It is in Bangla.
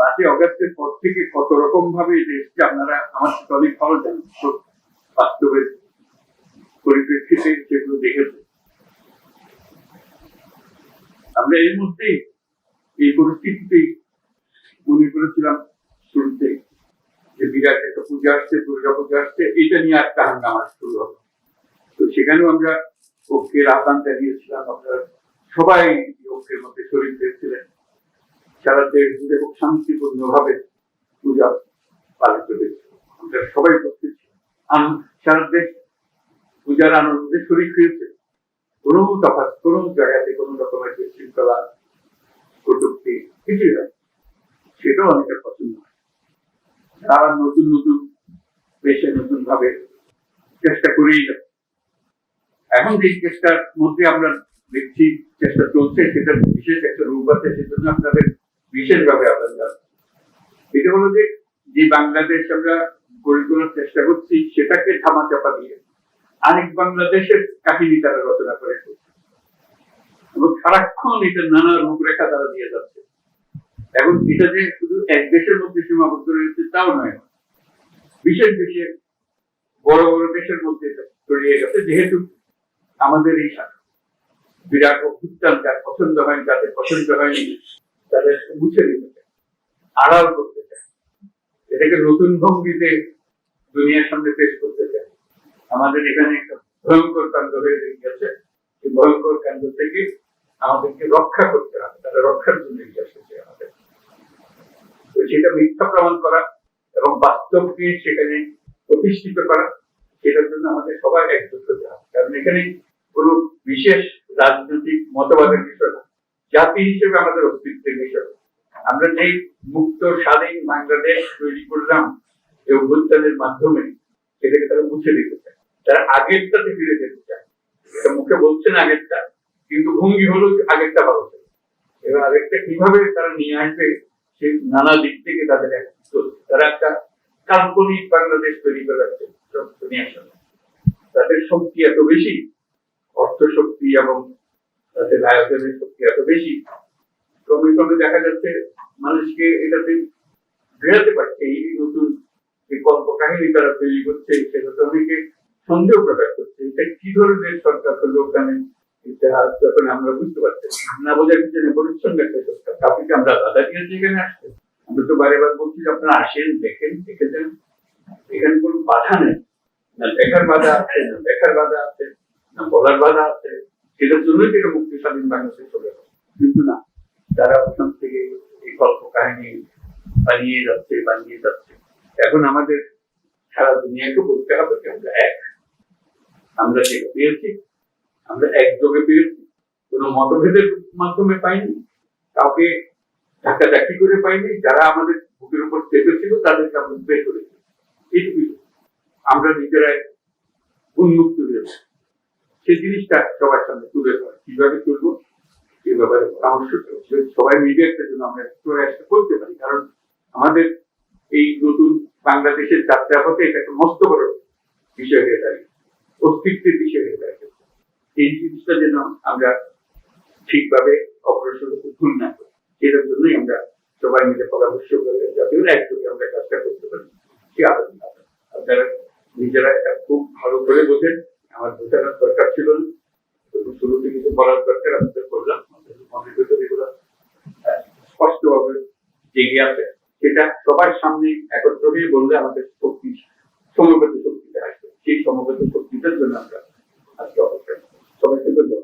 পাঁচই অগস্টের পর থেকে কত রকম ভাবে এই আপনারা আমার সাথে অনেক ভালো জানেন বাস্তবের পরিপ্রেক্ষিতে সেগুলো দেখেছে আমরা এর মধ্যেই এই পরিস্থিতিতেই মনে করেছিলাম শুরুতে যে বিরাট একটা পূজা আসছে, দুর্গা পূজা আসছে, এটা নিয়ে একটা হাঙ্গামা শুরু হবে। তো সেখানেও আমরা ঐক্যের আহ্বান জানিয়েছিলাম, আপনারা সবাই ঐক্যের মধ্যে শরীর হয়েছিলেন সারা দেশ জুড়ে খুব শান্তিপূর্ণ ভাবে পূজা পালিত হয়েছে, আমরা সবাই উপস্থিত। সারা দেশ পূজার আনন্দে শরীর হয়েছে। কোনো তফাৎ, কোনো জায়গাতে কোনো রকমের বিশৃঙ্খলা কটুক্তি কিছুই হয় সেটাও অনেকের পছন্দ হয়। তারা নতুন নতুন বেশে নতুন ভাবে চেষ্টা করেই যাচ্ছে। এখন যে চেষ্টার মধ্যে আমরা দেখছি, চেষ্টা চলছে সেটা বিশেষ একটা রূপ আছে, সেজন্য আপনাদের বিশেষভাবে জানাচ্ছি। এটা হলো যে যে বাংলাদেশ আমরা গড়ে তোলার চেষ্টা করছি, সেটাকে ধামাচাপা দিয়ে আরেক বাংলাদেশের কাহিনী তারা রচনা করে। এবং সারাক্ষণ এটা নানা রূপরেখা তারা দিয়ে যাচ্ছে। এখন এটা যে শুধু এক দেশের মধ্যে সীমাবদ্ধ রয়েছে, তাও নয়। বিশেষ বিশেষ বড় বড় দেশের মধ্যে ছড়িয়ে গেছে, যেহেতু আমাদের এই বিরাট অভ্যুত্থান যার পছন্দ হয় যাদের পছন্দ হয়নি তাদের মুছে দিতে চায়, আড়াল করতে চায়। এটাকে নতুন ভঙ্গিতে দুনিয়ার সামনে পেশ করতে চায়। আমাদের এখানে একটা ভয়ঙ্কর কাণ্ড হয়ে গেছে। এই ভয়ঙ্কর কাণ্ড থেকে আমাদেরকে রক্ষা করতে হবে, তারা রক্ষার জন্য এসেছে আমাদের। তো সেটা মিথ্যা প্রমাণ করা এবং বাস্তবকে সেখানে প্রতিষ্ঠিত করা, সেটার জন্য আমাদের সবাই একজোট হতে হবে। কারণ এখানে কোনো বিশেষ রাজনৈতিক মতবাদের বিষয় না। জাতি হিসেবে আমাদের অস্তিত্বের বিষয়। আমরা যে মুক্ত, স্বাধীন বাংলাদেশ তৈরি করলাম এই অভ্যুত্থানের মাধ্যমে, সেটাকে তারা মুছে দিতে চায়। তারা আগেরটাতে ফিরে যেতে চায়। মুখে বলছেন আগেরটা, কিন্তু ভঙ্গি হলো আগেরটা ভালো ছিল। এবার আগেরটা কীভাবে তারা নিয়ে আসবে সেই নানা দিক থেকে তাদের। তারা একটা কাল্পনিক বাংলাদেশ তৈরি করে রাখছে তাদের শক্তি এত বেশি অর্থ শক্তি এবং তাদের আয়োজনের শক্তি এত বেশি ক্রমে ক্রমে দেখা যাচ্ছে মানুষকে এটাতে বেরোতে পারছে এই নতুন যে কল্পকাহিনী তারা তৈরি করছে সেটাতে অনেকে সন্দেহ প্রকাশ করছে। এটা কি ধরনের সরকার হলো ওখানে ইতিহাস যখন আমরা বুঝতে পারছি, না বোঝার পিছনে পরিচ্ছন্ন একটা সরকার। আপনি কি আমরা দাদা দিয়েছি এখানে আসছে আমরা তো বারে বার বলছি আপনারা আসেন, দেখেন দেখে যান এখানে কোনো বাধা নেই। না, দেখার বাধা আছে, না, দেখার বাধা আছে, না, বলার বাধা আছে। সেটার জন্যই এটা মুক্তি স্বাধীন বাংলাদেশে চলে গেল কিন্তু না তারা ওখান থেকে এই গল্প কাহিনী বানিয়ে যাচ্ছে বানিয়ে যাচ্ছে। এখন আমাদের সারা দুনিয়াকে বলতে হবে যে আমরা এক। আমরা যেটা পেয়েছি, আমরা একযোগে পেয়েছি। কোনো মতভেদের মাধ্যমে পাইনি, কাউকে ধাক্কা ধাক্কি করে পাইনি। যারা আমাদের বুকের উপর চেপেছিল, তাদেরকে আমরা বের করেছি। এইটুকুই। আমরা নিজেরাই উন্মুক্ত হয়েছি সেই জিনিসটা সবার সামনে তুলে ধরা। কীভাবে তুলবো? সে ব্যাপারে পরামর্শ। সবাই মিলে একটা জন্য আমরা প্রয়াসটা করতে পারি, কারণ আমাদের এই নতুন বাংলাদেশের যাত্রা পথে এটা একটা মস্ত বড় বিষয় হয়ে দাঁড়িয়ে অস্তিত্বের বিষয় হয়ে দাঁড়িয়ে এই জিনিসটা যেন আমরা ঠিকভাবে অগ্রসর ভুল না করি, সেটার জন্যই আমরা সবাই মিলে পরামর্শ করে যাতে একযোগে আমরা কাজটা করতে পারি। সে রাখবেন। আপনারা নিজেরা এটা খুব ভালো করে বোঝেন। বলার দরকার আমাদের বললাম মনের ভেতরে এগুলো স্পষ্টভাবে জেগে আছে, সেটা সবার সামনে একত্র হয়ে বললে আমাদের শক্তি, সমবেত শক্তিতে আসবে। সেই সমবেত শক্তিটার জন্য আমরা আজকে অপেক্ষা সবাইকে ধন্যবাদ।